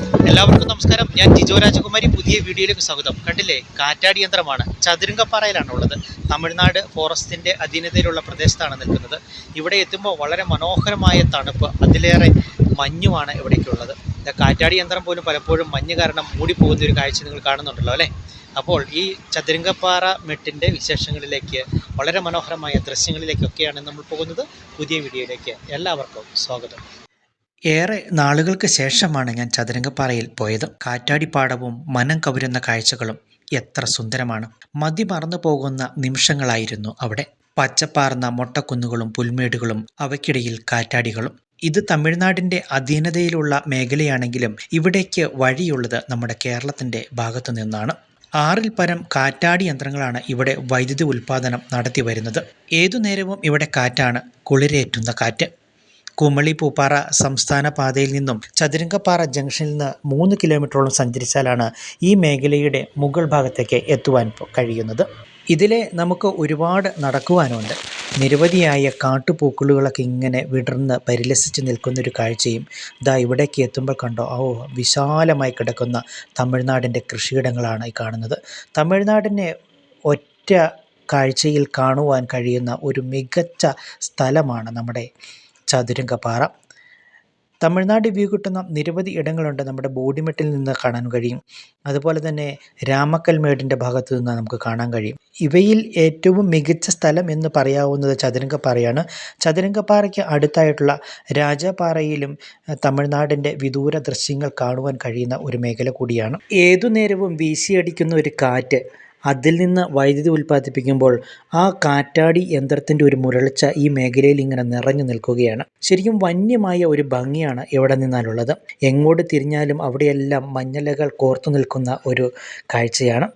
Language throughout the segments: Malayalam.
എല്ലാവർക്കും നമസ്കാരം. ഞാൻ ജിജോ രാജകുമാരി. പുതിയ വീഡിയോയിലേക്ക് സ്വാഗതം. കണ്ടില്ലേ? കാറ്റാടി യന്ത്രമാണ്. ചതുരംഗപ്പാറയിലാണ് ഉള്ളത്. തമിഴ്നാട് ഫോറസ്റ്റിന്റെ അധീനതയിലുള്ള പ്രദേശത്താണ് നിൽക്കുന്നത്. ഇവിടെ എത്തുമ്പോൾ വളരെ മനോഹരമായ തണുപ്പ്. അതിലേറെ മഞ്ഞുമാണ് ഇവിടേക്കുള്ളത്. കാറ്റാടി യന്ത്രം പോലും പലപ്പോഴും മഞ്ഞ് കാരണം മൂടിപ്പോകുന്ന ഒരു കാഴ്ച നിങ്ങൾ കാണുന്നുണ്ടല്ലോ അല്ലേ? അപ്പോൾ ഈ ചതുരംഗപ്പാറ മെട്ടിന്റെ വിശേഷങ്ങളിലേക്ക് വളരെ മനോഹരമായ ദൃശ്യങ്ങളിലേക്കൊക്കെയാണ് നമ്മൾ പോകുന്നത്. പുതിയ വീഡിയോയിലേക്ക് എല്ലാവർക്കും സ്വാഗതം. ഏറെ നാളുകൾക്ക് ശേഷമാണ് ഞാൻ ചതുരംഗപ്പാറയിൽ പോയത്. കാറ്റാടിപ്പാടവും മനം കവരുന്ന കാഴ്ചകളും എത്ര സുന്ദരമാണ്. മതി മറന്നു പോകുന്ന നിമിഷങ്ങളായിരുന്നു അവിടെ. പച്ചപ്പാർന്ന മൊട്ടക്കുന്നുകളും പുൽമേടുകളും അവയ്ക്കിടയിൽ കാറ്റാടികളും. ഇത് തമിഴ്നാടിന്റെ അധീനതയിലുള്ള മേഖലയാണെങ്കിലും ഇവിടേക്ക് വഴിയുള്ളത് നമ്മുടെ കേരളത്തിന്റെ ഭാഗത്തു നിന്നാണ്. ആറിൽ പരം കാറ്റാടി യന്ത്രങ്ങളാണ് ഇവിടെ വൈദ്യുതി ഉൽപ്പാദനം നടത്തി വരുന്നത് ഏതു നേരവും ഇവിടെ കാറ്റാണ് കുളിരേറ്റുന്ന കാറ്റ്. കുമളി പൂപ്പാറ സംസ്ഥാന പാതയിൽ നിന്നും ചതുരംഗപ്പാറ ജംഗ്ഷനിൽ നിന്ന് മൂന്ന് കിലോമീറ്ററോളം സഞ്ചരിച്ചാലാണ് ഈ മേഖലയുടെ മുകൾ ഭാഗത്തേക്ക് എത്തുവാൻ കഴിയുന്നത്. ഇതിലെ നമുക്ക് ഒരുപാട് നടക്കുവാനുണ്ട്. നിരവധിയായ കാട്ടുപൂക്കളുകളൊക്കെ ഇങ്ങനെ വിടർന്ന് പരിലസിച്ച് നിൽക്കുന്നൊരു കാഴ്ചയും ഇതാ ഇവിടേക്ക് എത്തുമ്പോൾ കണ്ടോ? ഓ വിശാലമായി കിടക്കുന്ന തമിഴ്നാടിന്റെ കൃഷിയിടങ്ങളാണ് ഈ കാണുന്നത്. തമിഴ്നാടിനെ ഒറ്റ കാഴ്ചയിൽ കാണുവാൻ കഴിയുന്ന ഒരു മികച്ച സ്ഥലമാണ് നമ്മുടെ ചതുരംഗപ്പാറ തമിഴ്നാട് വ്യൂ കിട്ടുന്ന നിരവധി ഇടങ്ങളുണ്ട് നമ്മുടെ ബോഡിമെട്ടിൽ നിന്ന് കാണാൻ കഴിയും. അതുപോലെ തന്നെ രാമക്കൽമേടിന്റെ ഭാഗത്തു നിന്ന് നമുക്ക് കാണാൻ കഴിയും. ഇവയിൽ ഏറ്റവും മികച്ച സ്ഥലം എന്ന് പറയാവുന്നത് ചതുരംഗപ്പാറയാണ് ചതുരംഗപ്പാറയ്ക്ക് അടുത്തായിട്ടുള്ള രാജപാറയിലും തമിഴ്നാടിന്റെ വിദൂര ദൃശ്യങ്ങൾ കാണുവാൻ കഴിയുന്ന ഒരു മേഖല കൂടിയാണ്. ഏതു നേരവും വീശിയടിക്കുന്ന ഒരു കാറ്റ് അതിൽ നിന്ന് വൈദ്യുതി ഉൽപ്പാദിപ്പിക്കുമ്പോൾ ആ കാറ്റാടി യന്ത്രത്തിന്റെ ഒരു മുരളിച്ച ഈ മേഖലയിൽ ഇങ്ങനെ നിറഞ്ഞു നിൽക്കുകയാണ്. ശരിക്കും വന്യമായ ഒരു ഭംഗിയാണ് ഇവിടെ നിന്നാലുള്ളത്. എങ്ങോട്ട് തിരിഞ്ഞാലും അവിടെയെല്ലാം മഞ്ഞലകൾ കോർത്തു നിൽക്കുന്ന ഒരു കാഴ്ചയാണ്.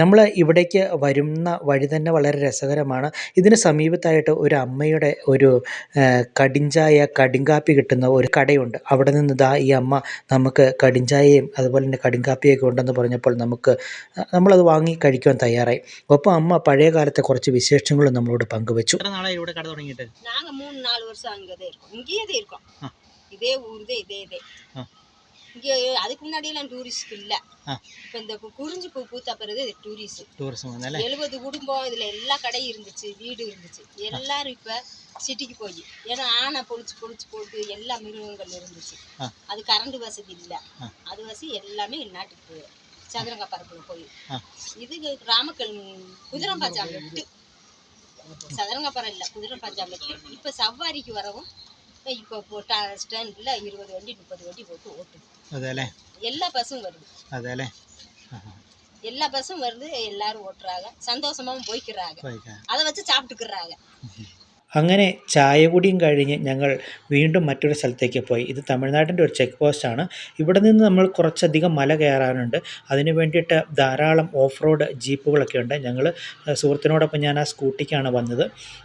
നമ്മൾ ഇവിടേക്ക് വരുന്ന വഴി തന്നെ വളരെ രസകരമാണ്. ഇതിന് സമീപത്തായിട്ട് ഒരു അമ്മയുടെ ഒരു കടിഞ്ചായ കടുങ്കാപ്പി കിട്ടുന്ന ഒരു കടയുണ്ട്. അവിടെ നിന്ന് ദാ ഈ അമ്മ നമുക്ക് കടിഞ്ചായയും അതുപോലെ തന്നെ കടുങ്കാപ്പിയൊക്കെ ഉണ്ടെന്ന് പറഞ്ഞപ്പോൾ നമുക്ക് നമ്മളത് വാങ്ങി കഴിക്കുവാൻ തയ്യാറായി. ഒപ്പം അമ്മ പഴയ കാലത്തെ കുറച്ച് വിശേഷങ്ങളും നമ്മളോട് പങ്കുവച്ചു. ഇതേ ഊർജ ഇതേ കട இங்கே அதுக்கு முன்னாடியெல்லாம் டூரிஸ்ட் இல்லை. இப்போ இந்த குறிஞ்சி பூ பூத்தாப்புறது பிறகு டூரிஸ்ட் எழுபது குடும்பம் இதில் எல்லா கடையும் இருந்துச்சு வீடு இருந்துச்சு. எல்லாரும் இப்போ சிட்டிக்கு போய். ஏன்னா ஆனை பொழிச்சு பொழிச்சு போட்டு எல்லா மிருகங்கள் இருந்துச்சு. அது கரண்ட் வசதி இல்லை. அது வசதி எல்லாமே நாட்டுக்கு போய். சதுரங்க பரப்புல போய். இது ராமக்கல் குதிரம்பாச்சா மெட்டு சதுரங்கப்பரம் இல்லை குதிரம்பாச்சா மெட்டு இப்போ சவ்வாரிக்கு வரவும் இப்போ ஸ்டாண்டில் இருபது வண்டி முப்பது வண்டி போட்டு ஓட்டுது. അതെ അല്ലേ எல்லா பஸ்ஸும் வருது അതെ അല്ലേ எல்லா பஸ்ஸும் வருது எல்லாரும் ஓட்டுறாங்க சந்தோஷமாவும் போய்க்கிறாங்க அதை வச்சு சாப்பிட்டுக்கிறாங்க അങ്ങനെ ചായകുടിയും കഴിഞ്ഞ് ഞങ്ങൾ വീണ്ടും മറ്റൊരു സ്ഥലത്തേക്ക് പോയി. ഇത് തമിഴ്നാട്ടിന്റെ ഒരു ചെക്ക് പോസ്റ്റാണ് ഇവിടെ നിന്ന് നമ്മൾ കുറച്ചധികം മല കയറാനുണ്ട്. അതിന് വേണ്ടിയിട്ട് ധാരാളം ഓഫ് റോഡ് ജീപ്പുകളൊക്കെ ഉണ്ട്. ഞങ്ങൾ സുഹൃത്തിനോടൊപ്പം ഞാൻ ആ സ്കൂട്ടിക്കാണ് വന്നത്.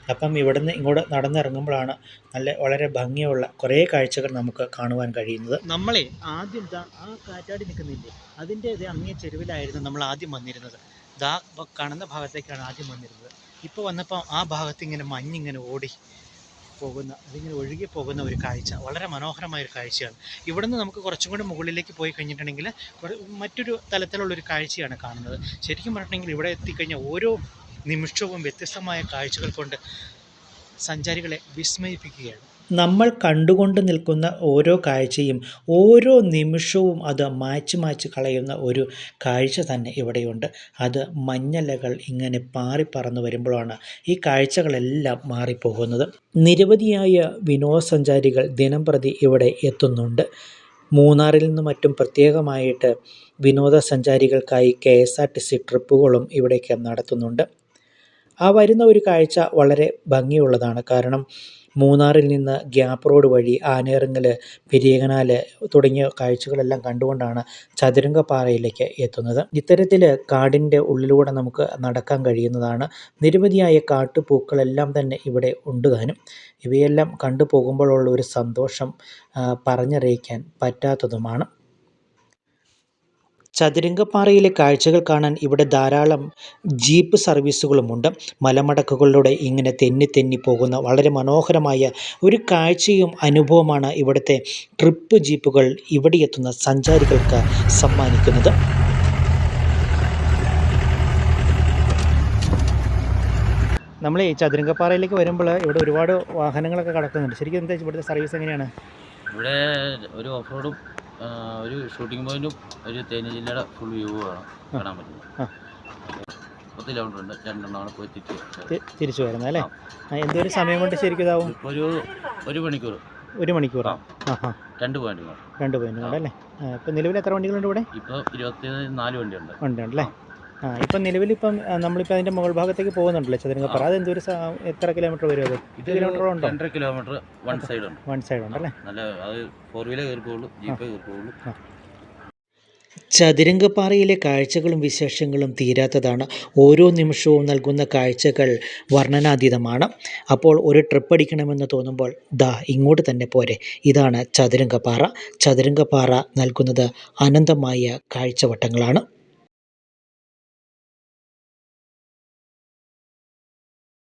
അപ്പം ഇവിടെ നിന്ന് ഇങ്ങോട്ട് നടന്നിറങ്ങുമ്പോഴാണ് നല്ല വളരെ ഭംഗിയുള്ള കുറേ കാഴ്ചകൾ നമുക്ക് കാണുവാൻ കഴിയുന്നത്. നമ്മളെ ആദ്യം ആ കാറ്റാടി നിൽക്കുന്നില്ലേ? അതിന്റെ അങ്ങേ ചെരുവിലായിരുന്നു നമ്മൾ ആദ്യം വന്നിരുന്നത്. ദാ കാണുന്ന ഭാഗത്തേക്കാണ് ആദ്യം വന്നിരുന്നത്. ഇപ്പോൾ വന്നപ്പോൾ ആ ഭാഗത്ത് ഇങ്ങനെ മഞ്ഞിങ്ങനെ ഓടി പോകുന്ന അതിങ്ങനെ ഒഴുകി പോകുന്ന ഒരു കാഴ്ച വളരെ മനോഹരമായ ഒരു കാഴ്ചയാണ്. ഇവിടുന്ന് നമുക്ക് കുറച്ചും കൂടി മുകളിലേക്ക് പോയി കഴിഞ്ഞിട്ടുണ്ടെങ്കിൽ മറ്റൊരു തലത്തിലുള്ളൊരു കാഴ്ചയാണ് കാണുന്നത്. ശരിക്കും പറഞ്ഞിട്ടുണ്ടെങ്കിൽ ഇവിടെ എത്തിക്കഴിഞ്ഞാൽ ഓരോ നിമിഷവും വ്യത്യസ്തമായ കാഴ്ചകൾ കൊണ്ട് സഞ്ചാരികളെ വിസ്മയിപ്പിക്കുകയാണ്. നമ്മൾ കണ്ടുകൊണ്ട് നിൽക്കുന്ന ഓരോ കാഴ്ചയും ഓരോ നിമിഷവും അത് മായ്ച്ച് മായ്ച്ച് കളയുന്ന ഒരു കാഴ്ച തന്നെ ഇവിടെയുണ്ട്. അത് മഞ്ഞലകൾ ഇങ്ങനെ പാറി പറന്ന് വരുമ്പോഴാണ് ഈ കാഴ്ചകളെല്ലാം മാറിപ്പോകുന്നത്. നിരവധിയായ വിനോദസഞ്ചാരികൾ ദിനം പ്രതി ഇവിടെ എത്തുന്നുണ്ട്. മൂന്നാറിൽ നിന്നും മറ്റും പ്രത്യേകമായിട്ട് വിനോദസഞ്ചാരികൾക്കായി K S R T C ട്രിപ്പുകളും ഇവിടേക്ക് നടത്തുന്നുണ്ട്. ആ വരുന്ന ഒരു കാഴ്ച വളരെ ഭംഗിയുള്ളതാണ്. കാരണം മൂന്നാറിൽ നിന്ന് ഗ്യാപ്പ് റോഡ് വഴി ആനയിറങ്ങൽ പെരിയകനാൽ തുടങ്ങിയ കാഴ്ചകളെല്ലാം കണ്ടുകൊണ്ടാണ് ചതുരംഗപ്പാറയിലേക്ക് എത്തുന്നത്. ഇത്തരത്തിൽ കാടിന്റെ ഉള്ളിലൂടെ നമുക്ക് നടക്കാൻ കഴിയുന്നതാണ്. നിരവധിയായ കാട്ടുപൂക്കളെല്ലാം തന്നെ ഇവിടെ ഉണ്ട് താനും. ഇവയെല്ലാം കണ്ടു പോകുമ്പോഴുള്ള ഒരു സന്തോഷം പറഞ്ഞറിയിക്കാൻ പറ്റാത്തതുമാണ്. ചതുരംഗപ്പാറയിലെ കാഴ്ചകൾ കാണാൻ ഇവിടെ ധാരാളം ജീപ്പ് സർവീസുകളുമുണ്ട്. മലമടക്കുകളിലൂടെ ഇങ്ങനെ തെന്നി തെന്നി പോകുന്ന വളരെ മനോഹരമായ ഒരു കാഴ്ചയും അനുഭവമാണ് ഇവിടുത്തെ ട്രിപ്പ് ജീപ്പുകൾ ഇവിടെ എത്തുന്ന സഞ്ചാരികൾക്ക് സമ്മാനിക്കുന്നത്. നമ്മൾ ഈ ചതുരംഗപ്പാറയിലേക്ക് വരുമ്പോൾ ഇവിടെ ഒരുപാട് വാഹനങ്ങളൊക്കെ കടക്കുന്നുണ്ട്. ശരിക്കും എന്താ ഇവിടുത്തെ സർവീസ് എങ്ങനെയാണ്? ഇവിടെ ഒരു ഓഫ് റോഡും ഒരു ഷൂട്ടിംഗ് പോയിന്റും ഒരു തേനി ജില്ലയുടെ ഫുൾ വ്യൂ ആണ് കാണാൻ പറ്റുന്നത്. ആ. പത്ത് കിലോമീറ്റർ ഉണ്ട്. രണ്ടെണ്ണമാണ് പോയി തിരിച്ച് തിരിച്ചു വരുന്നത് അല്ലേ? എന്തൊരു സമയം കൊണ്ട് ശരിക്കും ഇതാവും? ഒരു ഒരു മണിക്കൂർ. ഒരു മണിക്കൂർ രണ്ട് പോയിന്റ് രണ്ട് പോയിന്റ് അല്ലേ? ഇപ്പം നിലവിൽ എത്ര വണ്ടികളുണ്ട് ഇവിടെ? ഇപ്പോൾ ഇരുപത്തി നാല് വണ്ടിയുണ്ട് ഉണ്ട് ഉണ്ടല്ലേ ആ ഇപ്പം നിലവിലിപ്പം നമ്മളിപ്പോൾ അതിന്റെ മുകൾ ഭാഗത്തേക്ക് പോകുന്നുണ്ടല്ലോ ചതുരംഗപ്പാറ അത് എന്തൊരു എത്ര കിലോമീറ്റർ വരും അത്? ഇത് കിലോമീറ്റർ ഉണ്ടോ? രണ്ടര കിലോമീറ്റർ വൺ സൈഡ് ഉണ്ട്. വൺ സൈഡ് ഉണ്ടല്ലേ നല്ല അത് ഫോർ വീലർ കയറിപ്പോളൂ ജീപ്പ് കയറിപ്പോളൂ കയറി ചതുരംഗപ്പാറയിലെ കാഴ്ചകളും വിശേഷങ്ങളും തീരാത്തതാണ് ഓരോ നിമിഷവും നൽകുന്ന കാഴ്ചകൾ വർണനാതീതമാണ്. അപ്പോൾ ഒരു ട്രിപ്പ് അടിക്കണമെന്ന് തോന്നുമ്പോൾ ദാ ഇങ്ങോട്ട് തന്നെ പോരെ. ഇതാണ് ചതുരംഗപ്പാറ ചതുരംഗപ്പാറ നൽകുന്നത് അനന്തമായ കാഴ്ചവട്ടങ്ങളാണ്.